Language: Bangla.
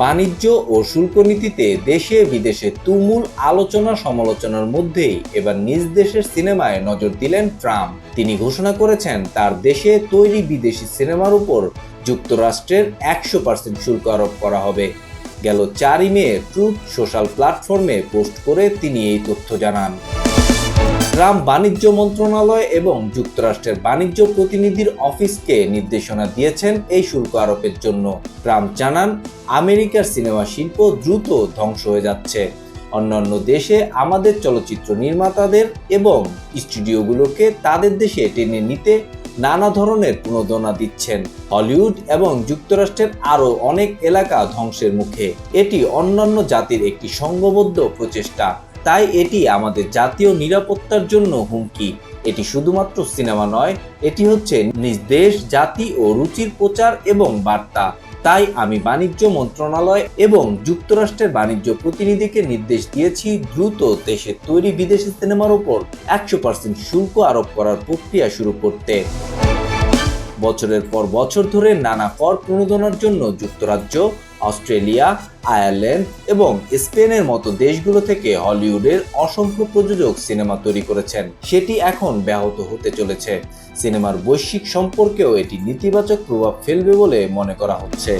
বাণিজ্য ও শুল্ক নীতিতে দেশে বিদেশে তুমুল আলোচনা সমালোচনার মধ্যেই এবার নিজ দেশের সিনেমায় নজর দিলেন ট্রাম্প। তিনি ঘোষণা করেছেন, তার দেশে তৈরি বিদেশি সিনেমার উপর যুক্তরাষ্ট্রের একশো পার্সেন্ট শুল্ক আরোপ করা হবে। গেল চারই মে ট্রুথ সোশ্যাল প্ল্যাটফর্মে পোস্ট করে তিনি এই তথ্য জানান। ট্রাম্প বাণিজ্য মন্ত্রণালয় এবং যুক্তরাষ্ট্রের বাণিজ্য প্রতিনিধির অফিসকে নির্দেশনা দিয়েছেন এই শুল্ক আরোপের জন্য। ট্রাম্প জানান, আমেরিকার সিনেমা শিল্প দ্রুত ধ্বংস হয়ে যাচ্ছে। অন্যান্য দেশে আমাদের চলচ্চিত্র নির্মাতাদের এবং স্টুডিওগুলোকে তাদের দেশে টেনে নিতে নানা ধরনের প্রণোদনা দিচ্ছেন। হলিউড এবং যুক্তরাষ্ট্রের আরও অনেক এলাকা ধ্বংসের মুখে। এটি অন্যান্য জাতির একটি সংঘবদ্ধ প্রচেষ্টা। তাই এটি আমাদের জাতীয় নিরাপত্তার জন্য হুমকি। এটি শুধুমাত্র সিনেমা নয়, এটি হচ্ছে নিজ দেশ, জাতি ও রুচির প্রচার এবং বার্তা। তাই আমি বাণিজ্য মন্ত্রণালয় এবং যুক্তরাষ্ট্রের বাণিজ্য প্রতিনিধিকে নির্দেশ দিয়েছি দ্রুত দেশে তৈরি বিদেশি সিনেমার উপর একশো পার্সেন্ট শুল্ক আরোপ করার প্রক্রিয়া শুরু করতে। বছরের পর বছর ধরে নানা কর প্রণোদনার জন্য যুক্তরাজ্য অস্ট্রেলিয়া, আয়ারল্যান্ড এবং স্পেনের মতো দেশগুলো থেকে হলিউডের অসংখ্য প্রযোজক সিনেমা তৈরি করেছেন। সেটি এখন ব্যাহত হতে চলেছে। সিনেমার বৈশ্বিক সম্পর্কেও এটি নেতিবাচক প্রভাব ফেলবে বলে মনে করা হচ্ছে।